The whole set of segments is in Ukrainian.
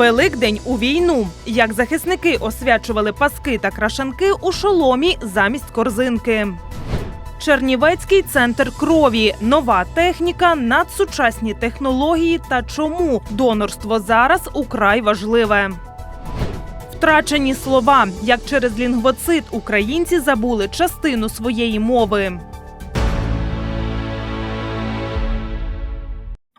Великдень у війну. Як захисники освячували паски та крашанки у шоломі замість корзинки. Чернівецький центр крові, нова техніка, надсучасні технології та чому донорство зараз украй важливе. Втрачені слова, як через лінгвоцит українці забули частину своєї мови.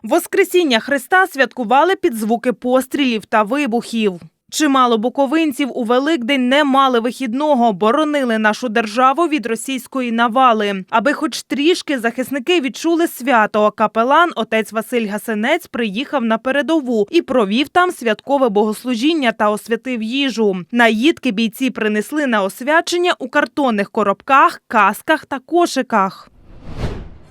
Воскресіння Христа святкували під звуки пострілів та вибухів. Чимало буковинців у Великдень не мали вихідного, боронили нашу державу від російської навали. Аби хоч трішки захисники відчули свято. Капелан отець Василь Гасенець приїхав на передову і провів там святкове богослужіння та освятив їжу. Наїдки бійці принесли на освячення у картонних коробках, касках та кошиках.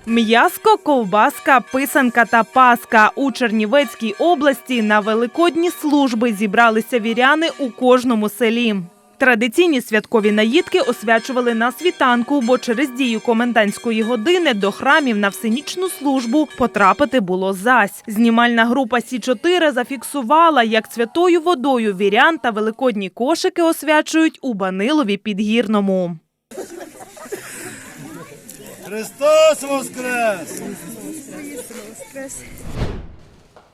М'яско, ковбаска, писанка та паска у Чернівецькій області на великодні служби зібралися віряни у кожному селі. Традиційні святкові наїдки освячували на світанку, бо через дію комендантської години до храмів на всенічну службу потрапити було зась. Знімальна група Сі 4 зафіксувала, як святою водою вірян та великодні кошики освячують у Банилові Підгірному. Христос Воскрес!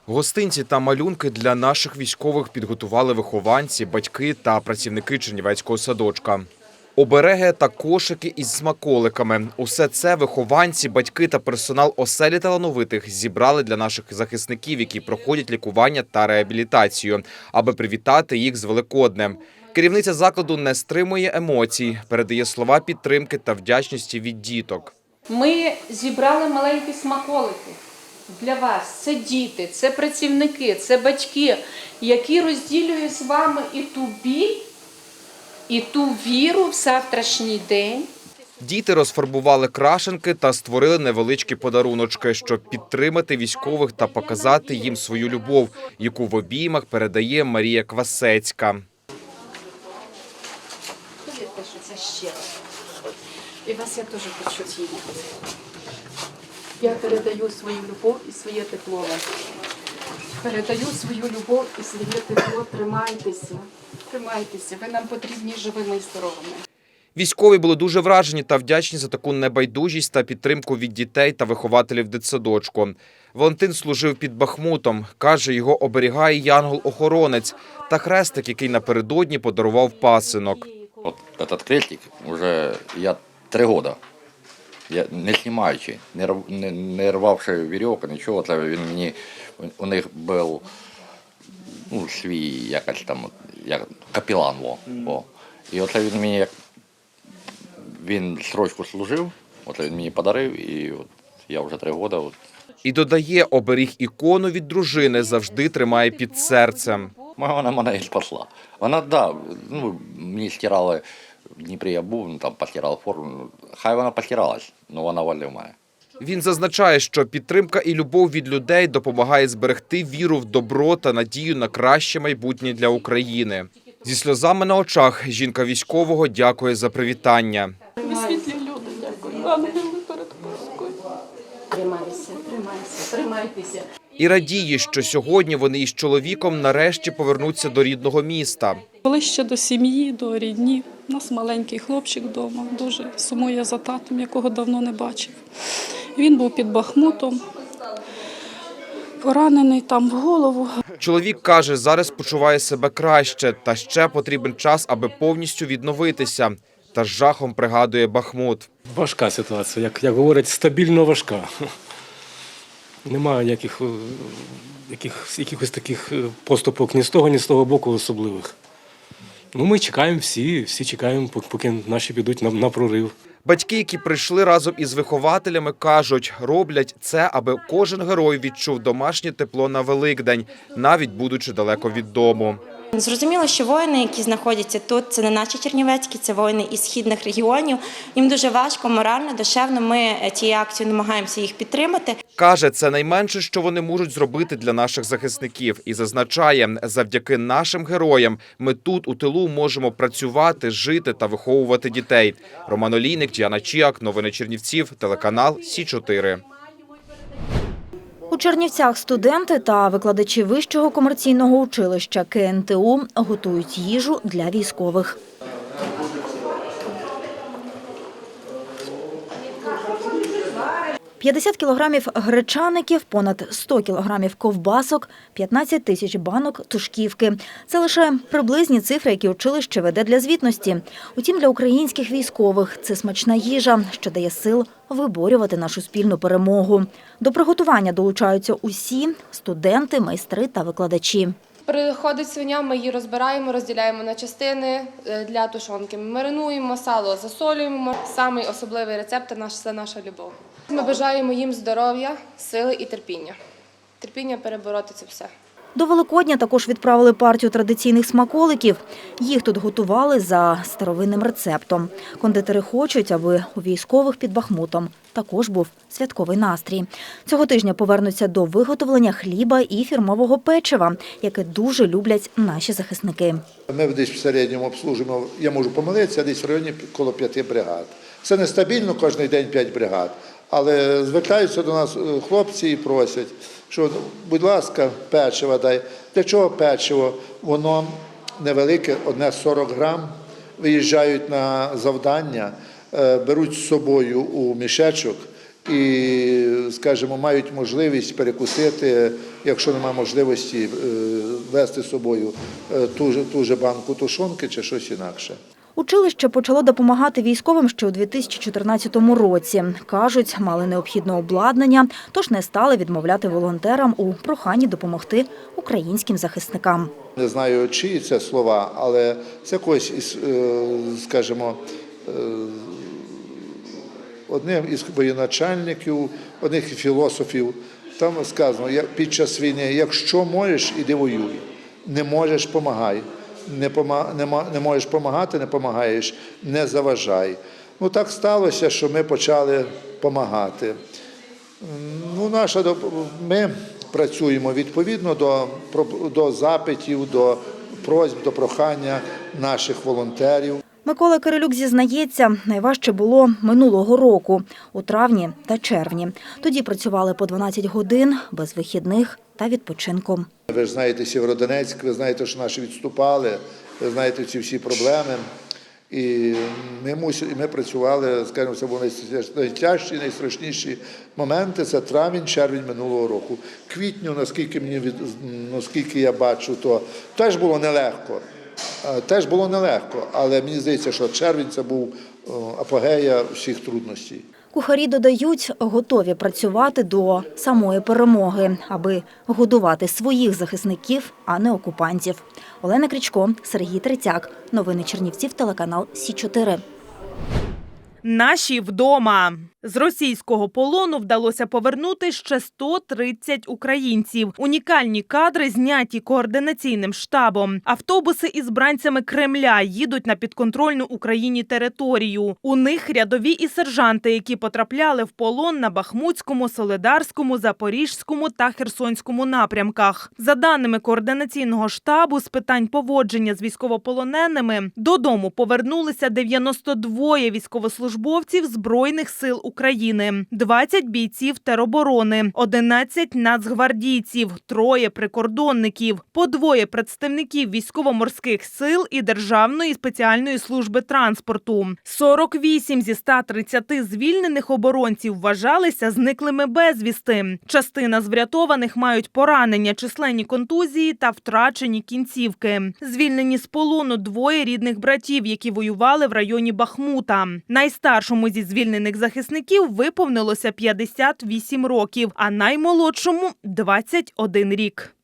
Гостинці та малюнки для наших військових підготували вихованці, батьки та працівники Чернівецького садочка. Обереги та кошики із смаколиками. Усе це вихованці, батьки та персонал оселі талановитих зібрали для наших захисників, які проходять лікування та реабілітацію, аби привітати їх з Великоднем. Керівниця закладу не стримує емоцій, передає слова підтримки та вдячності від діток. Ми зібрали маленькі смаколики для вас. Це діти, це працівники, це батьки, які розділюють з вами і ту біль, і ту віру в завтрашній день. Діти розфарбували крашенки та створили невеличкі подаруночки, щоб підтримати військових та показати їм свою любов, яку в обіймах передає Марія Квасецька. Це щиро. І вас я теж хочу цінити. Я передаю свою любов і своє тепло. Передаю свою любов і своє тепло. Тримайтеся. Тримайтеся. Ви нам потрібні живими і здоровими. Військові були дуже вражені та вдячні за таку небайдужість та підтримку від дітей та вихователів дитсадочку. Валентин служив під Бахмутом. Каже, його оберігає янгол-охоронець та хрестик, який напередодні подарував пасинок. Вот этот крестик уже я три года. Я не знімаючи, не, рв- не, не рвавши вірьовку, нічого, це він мені у них був ну, свій якась там як капілан. Во, во. І оце він мені як він срочку служив, оце він мені подарив, і от я вже три роки от, І додає, оберіг ікону від дружини завжди тримає під серцем. Вона мене і спасла. Вона, да, ну, мені стирали, Дніпрі я був, ну, там постирав форму. ну, Хай вона постиралась, але вона валив мене. Він зазначає, що підтримка і любов від людей допомагає зберегти віру в добро та надію на краще майбутнє для України. Зі сльозами на очах жінка військового дякує за привітання. Ви світлі люди, дякую. Ангели перед Паскою. Тримайся, тримайся, тримайтеся. І радіє, що сьогодні вони із чоловіком нарешті повернуться до рідного міста. Ближче до сім'ї, до рідні. У нас маленький хлопчик вдома, дуже сумує за татом, якого давно не бачив. Він був під Бахмутом, поранений там в голову. Чоловік каже, зараз почуває себе краще, та ще потрібен час, аби повністю відновитися. Та з жахом пригадує Бахмут. Важка ситуація, як, як говорять, стабільно важка. Немає ніяких, е, яких, якихось таких е, поступок ні з того, ні з того боку особливих. Ну, ми чекаємо всі, всі чекаємо, пок- поки наші підуть на, на прорив. Батьки, які прийшли разом із вихователями, кажуть, роблять це, аби кожен герой відчув домашнє тепло на Великдень, навіть будучи далеко від дому. Зрозуміло, що воїни, які знаходяться тут, це не наші чернівецькі, це воїни із східних регіонів. Їм дуже важко, морально, душевно. Ми е, цією акцією намагаємося їх підтримати. Каже, це найменше, що вони можуть зробити для наших захисників, і зазначає, завдяки нашим героям ми тут у тилу можемо працювати, жити та виховувати дітей. Роман Олійник, Діана Чіак, новини Чернівців, телеканал Сі 4 У Чернівцях студенти та викладачі вищого комерційного училища КНТУ готують їжу для військових. «50 кілограмів гречаників, понад 100 кілограмів ковбасок, 15 тисяч банок тушківки. Це лише приблизні цифри, які училище веде для звітності. Утім, для українських військових це смачна їжа, що дає сил виборювати нашу спільну перемогу. До приготування долучаються усі – студенти, майстри та викладачі. Приходить свиня, ми її розбираємо, розділяємо на частини е, для тушонки. Ми маринуємо, сало засолюємо. Самий особливий рецепт це наша любов. Ми бажаємо їм здоров'я, сили і терпіння. Терпіння перебороти це все. До Великодня також відправили партію традиційних смаколиків. Їх тут готували за старовинним рецептом. Кондитери хочуть, аби у військових під Бахмутом також був святковий настрій. Цього тижня повернуться до виготовлення хліба і фірмового печива, яке дуже люблять наші захисники. Ми десь в середньому обслужуємо, я можу помилитися, десь в районі коло п'яти бригад. Це нестабільно кожен день п'ять бригад, але звертаються до нас е, хлопці і просять, що, будь ласка, печиво дай. Для чого печиво? Воно невелике, одне 40 грам, виїжджають на завдання, е, беруть з собою у мішечок і, скажімо, мають можливість перекусити, якщо немає можливості е, вести з собою ту же, ту же банку тушонки чи щось інакше. Училище почало допомагати військовим ще у 2014 році. Кажуть, мали необхідне обладнання, тож не стали відмовляти волонтерам у проханні допомогти українським захисникам. Не знаю, чиї це слова, але це когось із, е, скажімо, е, одним із воєначальників, одних філософів. Там сказано, як під час війни, якщо можеш, іди воюй. Не можеш, помагай. Не, пома, не, не можеш допомагати, не допомагаєш, не заважай. Ну так сталося, що ми почали допомагати. Ну, наша ми працюємо відповідно до, до запитів, до просьб, до прохання наших волонтерів. Микола Кирилюк зізнається, найважче було минулого року, у травні та червні. Тоді працювали по 12 годин, без вихідних та відпочинку. Ви ж знаєте Сєвєродонецьк, ви знаєте, що наші відступали, ви знаєте ці всі проблеми. І ми, мусили, ми працювали, скажімо, це були найтяжчі, найстрашніші моменти. Це травень, червень минулого року. Квітню, наскільки мені від, наскільки я бачу, то теж було нелегко. Е, Теж було нелегко, але мені здається, що червень це був е, апогея всіх трудностей. Кухарі додають, готові працювати до самої перемоги, аби годувати своїх захисників, а не окупантів. Олена Крічко, Сергій Третяк. Новини Чернівців, телеканал Сі 4 Наші вдома. З російського полону вдалося повернути ще 130 українців. Унікальні кадри зняті координаційним штабом. Автобуси із бранцями Кремля їдуть на підконтрольну Україні територію. У них рядові і сержанти, які потрапляли в полон на Бахмутському, Соледарському, Запорізькому та Херсонському напрямках. За даними координаційного штабу з питань поводження з військовополоненими, додому повернулися 92 військовослужбовців Збройних сил України, 20 бійців тероборони, 11 нацгвардійців, троє прикордонників, по двоє представників військово-морських сил і Державної спеціальної служби транспорту. 48 зі 130 звільнених оборонців вважалися зниклими безвісти. Частина з врятованих мають поранення, численні контузії та втрачені кінцівки. Звільнені з полону двоє рідних братів, які воювали в районі Бахмута. Найстаршому зі звільнених захисників виповнилося 58 років, а наймолодшому 21 рік.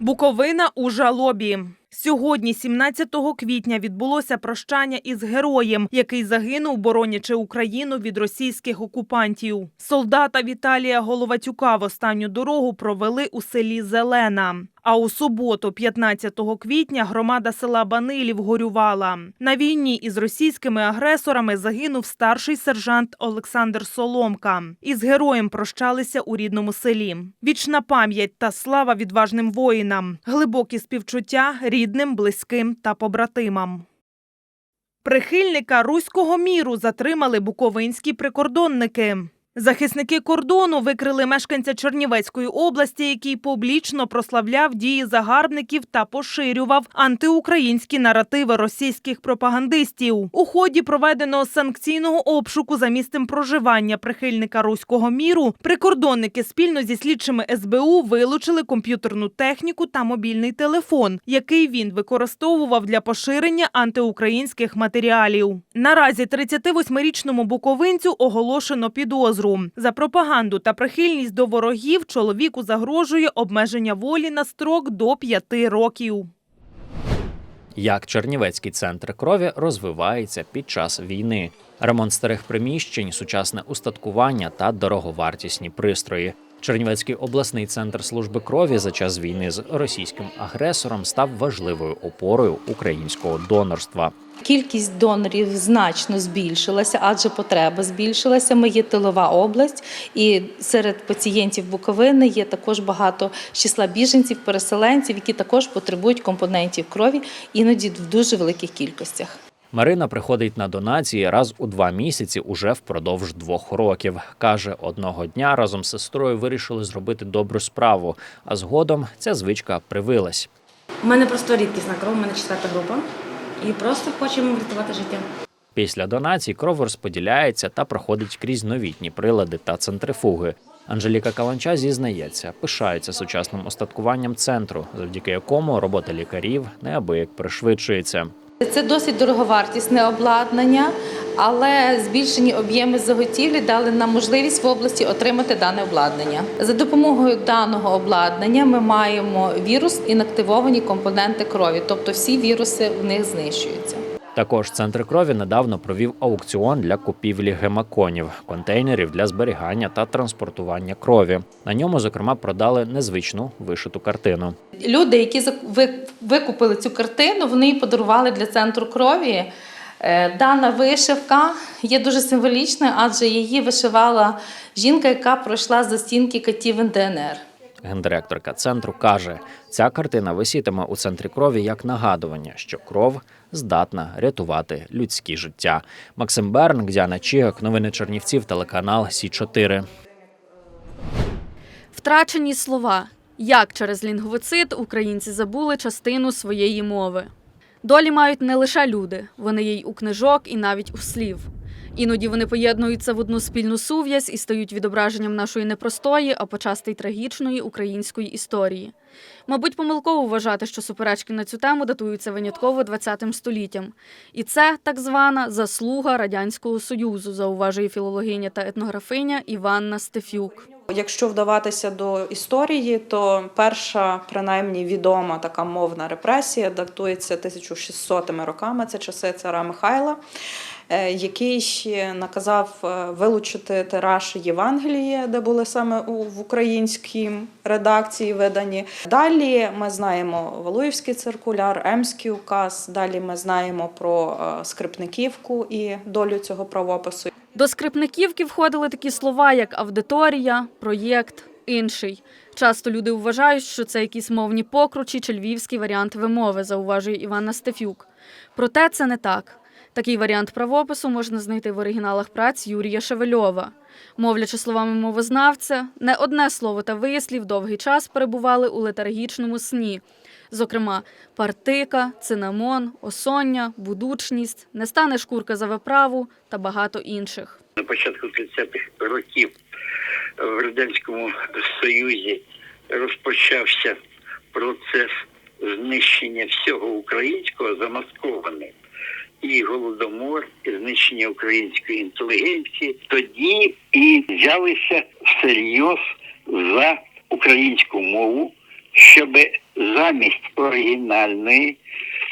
Буковина у жалобі. Сьогодні, 17 квітня, відбулося прощання із героєм, який загинув, боронячи Україну від російських окупантів. Солдата Віталія Головатюка в останню дорогу провели у селі Зелена. А у суботу, 15 квітня, громада села Банилів горювала. На війні із російськими агресорами загинув старший сержант Олександр Соломка. Із героєм прощалися у рідному селі. Вічна пам'ять та слава відважним воїнам, глибокі співчуття рідним, близьким та побратимам. Прихильника руського міру затримали буковинські прикордонники. Захисники кордону викрили мешканця Чернівецької області, який публічно прославляв дії загарбників та поширював антиукраїнські наративи російських пропагандистів. У ході проведеного санкційного обшуку за місцем проживання прихильника руського міру прикордонники спільно зі слідчими СБУ вилучили комп'ютерну техніку та мобільний телефон, який він використовував для поширення антиукраїнських матеріалів. Наразі 38-річному буковинцю оголошено підозру за пропаганду та прихильність до ворогів. Чоловіку загрожує обмеження волі на строк до 5 років. Як Чернівецький центр крові розвивається під час війни, ремонт старих приміщень, сучасне устаткування та дороговартісні пристрої. Чернівецький обласний центр служби крові за час війни з російським агресором став важливою опорою українського донорства. Кількість донорів значно збільшилася, адже потреба збільшилася. Ми є тилова область, і серед пацієнтів Буковини є також багато числа біженців, переселенців, які також потребують компонентів крові, іноді в дуже великих кількостях. Марина приходить на донації раз у два місяці уже впродовж двох років. каже, одного дня разом з сестрою вирішили зробити добру справу, а згодом ця звичка привилась. У мене просто рідкісна кров, у мене четверта група. І просто хочемо врятувати життя. Після донацій кров розподіляється та проходить крізь новітні прилади та центрифуги. Анжеліка Каланча зізнається, пишається сучасним остаткуванням центру, завдяки якому робота лікарів неабияк пришвидшується. Це досить дороговартісне обладнання, але збільшені об'єми заготівлі дали нам можливість в області отримати дане обладнання. За допомогою даного обладнання ми маємо вірус інактивовані компоненти крові, тобто всі віруси в них знищуються. Також центр крові недавно провів аукціон для купівлі гемаконів, контейнерів для зберігання та транспортування крові. На ньому, зокрема, продали незвичну вишиту картину. Люди, які викупили цю картину, вони її подарували для центру крові. Е, Дана вишивка є дуже символічною, адже її вишивала жінка, яка пройшла за стінки катів ДНР. Гендиректорка центру каже, ця картина висітиме у центрі крові як нагадування, що кров здатна рятувати людські життя. Максим Берн, Діана Чігак, новини Чернівців, телеканал Сі 4 Втрачені слова. Як через лінгвоцид українці забули частину своєї мови. Долі мають не лише люди, вони є й у книжок і навіть у слів. Іноді вони поєднуються в одну спільну сув'язь і стають відображенням нашої непростої, а почасти й трагічної української історії. Мабуть, помилково вважати, що суперечки на цю тему датуються винятково ХХ століттям. І це так звана заслуга Радянського Союзу, зауважує філологиня та етнографиня Іванна Стефюк. Якщо вдаватися до історії, то перша, принаймні відома така мовна репресія датується 1600 роками. Це часи цара Михайла, який наказав е, вилучити тираж Євангелії, де були саме в українській редакції видані. Далі ми знаємо Валуївський циркуляр, Емський указ. Далі ми знаємо про е, скрипниківку і долю цього правопису. До скрипниківки входили такі слова, як аудиторія, проєкт, інший. Часто люди вважають, що це якісь мовні покручі чи львівський варіант вимови, зауважує Іванна Стефюк. Проте це не так. Такий варіант правопису можна знайти в оригіналах праць Юрія Шевельова. Мовлячи словами мовознавця, не одне слово та вислів довгий час перебували у летаргічному сні. Зокрема, партика, цинамон, осоння, будучність, не стане шкурка за виправу та багато інших. На початку 30-х років в Радянському Союзі розпочався процес знищення всього українського замаскований. І голодомор, і знищення української інтелігенції. Тоді і взялися всерйоз за українську мову, щоб замість оригінальної,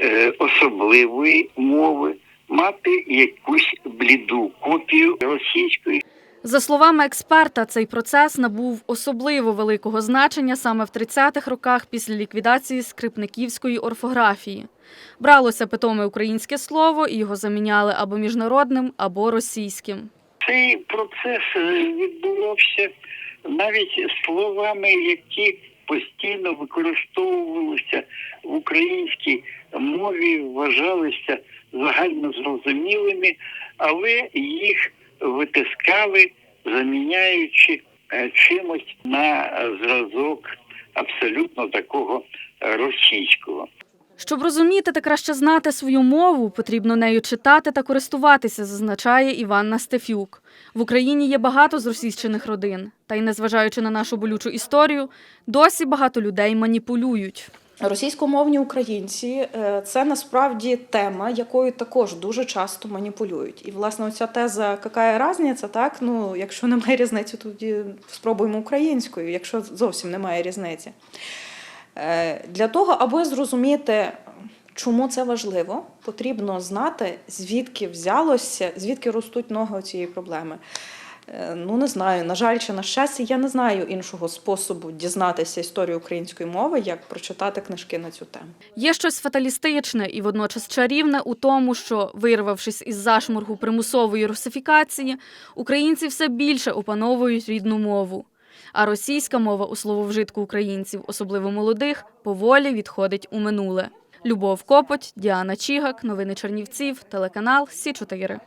е, особливої мови мати якусь бліду копію російської. За словами експерта, цей процес набув особливо великого значення саме в 30-х роках після ліквідації скрипниківської орфографії. Бралося питоме українське слово і його заміняли або міжнародним, або російським. Цей процес е, відбувався навіть словами, які постійно використовувалися в українській мові, вважалися загально зрозумілими, але їх витискали заміняючи е, чимось на зразок абсолютно такого російського. Щоб розуміти та краще знати свою мову, потрібно нею читати та користуватися, зазначає Іван Настефюк. В Україні є багато зросійщених родин, та й незважаючи на нашу болючу історію, досі багато людей маніпулюють. Російськомовні українці е, це насправді тема, якою також дуже часто маніпулюють. І власне оця теза яка різниця, так ну якщо немає різниці, тоді спробуємо українською, якщо зовсім немає різниці. Е, Для того, аби зрозуміти, чому це важливо, потрібно знати, звідки взялося, звідки ростуть ноги цієї проблеми. Е, Ну, не знаю, на жаль, чи на щастя, я не знаю іншого способу дізнатися історію української мови, як прочитати книжки на цю тему. Є щось фаталістичне і водночас чарівне у тому, що, вирвавшись із зашморгу примусової русифікації, українці все більше опановують рідну мову. А російська мова у слововжитку українців, особливо молодих, поволі відходить у минуле. Любов Копоть, Діана Чігак, новини Чернівців, телеканал Сі 4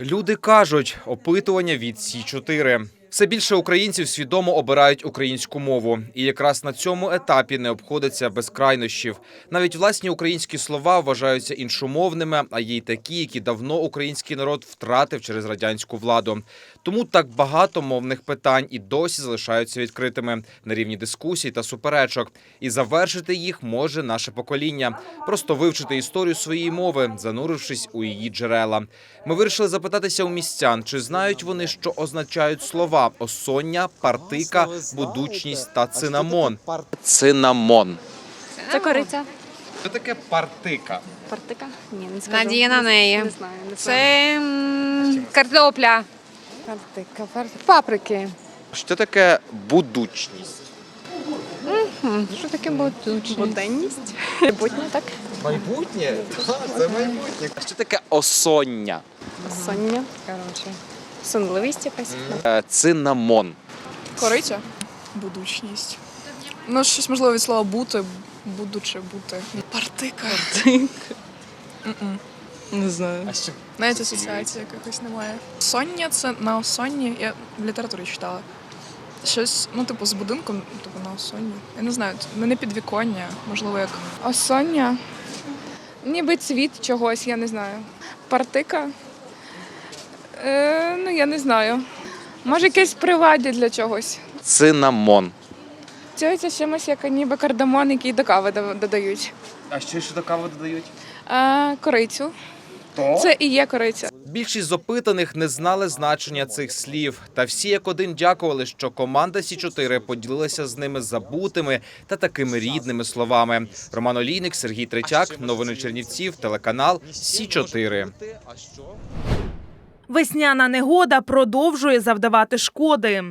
Люди кажуть, опитування від Сі 4 Все більше українців свідомо обирають українську мову, і якраз на цьому етапі не обходиться без крайнощів. Навіть власні українські слова вважаються іншомовними, а є й такі, які давно український народ втратив через радянську владу. Тому так багато мовних питань і досі залишаються відкритими на рівні дискусій та суперечок. І завершити їх може наше покоління, просто вивчити історію своєї мови, занурившись у її джерела. Ми вирішили запитатися у містян, чи знають вони, що означають слова осоння, партика, будучність та цинамон. Цинамон. Це кориця. Що таке партика? Партика? Ні, не скажу. Надія на неї. Не знаю, не знаю. Це м, картопля. Партика, партика. Паприки. Що таке будучність? Мгм. Що таке будучність? Буденність. Майбутнє, так? Майбутнє? Це майбутнє. Що таке осоння? Соння. Коротше. Сонливість якась. Е, Цинамон. Кориця? Будучність. Ну, щось можливо від слова бути, будучи бути. Партика. М-м. Не знаю. А що? Навіть асоціації якихось немає. Соння це на осонні. Я в літературі читала. Щось, ну, типу, з будинком, типу, на осонні. Я не знаю, це не підвіконня, можливо, як. Осоння. Ніби цвіт чогось, я не знаю. Партика. Е, ну, я не знаю. Може, якесь приваді для чогось. Цинамон. Це це чимось, як ніби кардамон, який до кави додають. А що ще до кави додають? Е, корицю. Це і є кориця. Більшість з опитаних не знали значення цих слів, та всі як один дякували, що команда Сі 4 поділилася з ними забутими та такими рідними словами. Роман Олійник, Сергій Третяк, новини Чернівців, телеканал Сі 4 Весняна негода продовжує завдавати шкоди.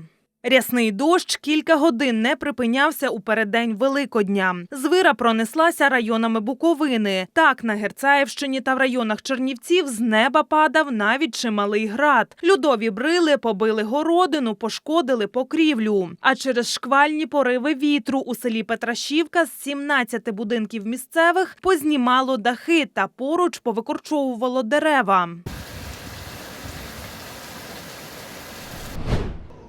Рясний дощ кілька годин не припинявся у переддень Великодня. Звира пронеслася районами Буковини. Так, на Герцаївщині та в районах Чернівців з неба падав навіть чималий град. Льодові брили побили городину, пошкодили покрівлю. А через шквальні пориви вітру у селі Петрашівка з 17 будинків місцевих познімало дахи та поруч повикорчовувало дерева.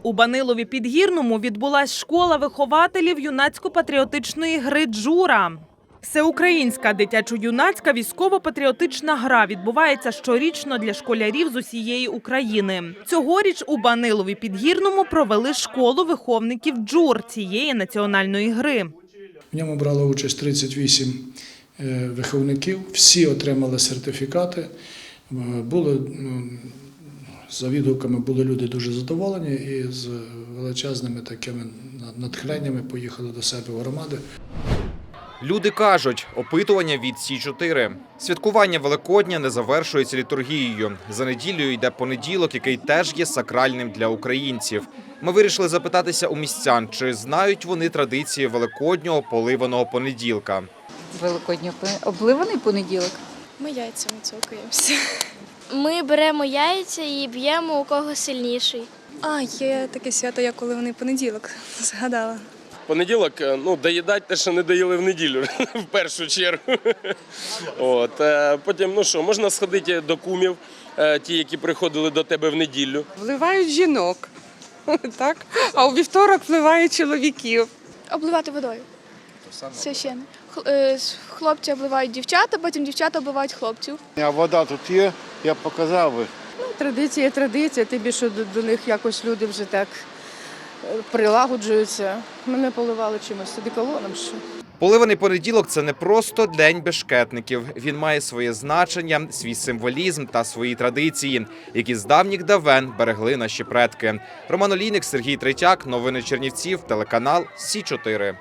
У Банилові Підгірному відбулась школа вихователів юнацько-патріотичної гри Джура. Всеукраїнська дитячо-юнацька військово-патріотична гра відбувається щорічно для школярів з усієї України. Цьогоріч у Банилові Підгірному провели школу виховників джур цієї національної гри. В ньому брало участь 38 е, виховників, всі отримали сертифікати. Е, Було, за відгуками були люди дуже задоволені і з величезними такими натхненнями поїхали до себе в громади. Люди кажуть, опитування від Сі 4 Святкування Великодня не завершується літургією. За неділею йде понеділок, який теж є сакральним для українців. Ми вирішили запитатися у містян, чи знають вони традиції великоднього поливаного понеділка. Великоднього обливаний понеділок. Ми яйцями цокаємося. Ми беремо яйця і б'ємо у кого сильніший. А, є таке свято, як коли вони понеділок. Згадала. Понеділок, е, ну, доїдати те, що не доїли в неділю, в першу чергу. От, е, потім, ну що, можна сходити до кумів, е, ті, які приходили до тебе в неділю. Вливають жінок, так? а у вівторок вливають чоловіків. Обливати водою. Священне. Хл- Хлопці обливають дівчата, потім дівчата обливають хлопців. А вода тут є, я б показав би. Ну, традиція, традиція, тим більше до, до них якось люди вже так е, прилагоджуються. Мене поливали чимось одеколоном ще. Поливаний понеділок це не просто день бешкетників. Він має своє значення, свій символізм та свої традиції, які з давніх давен берегли наші предки. Роман Олійник, Сергій Третяк, новини Чернівців, телеканал Сі 4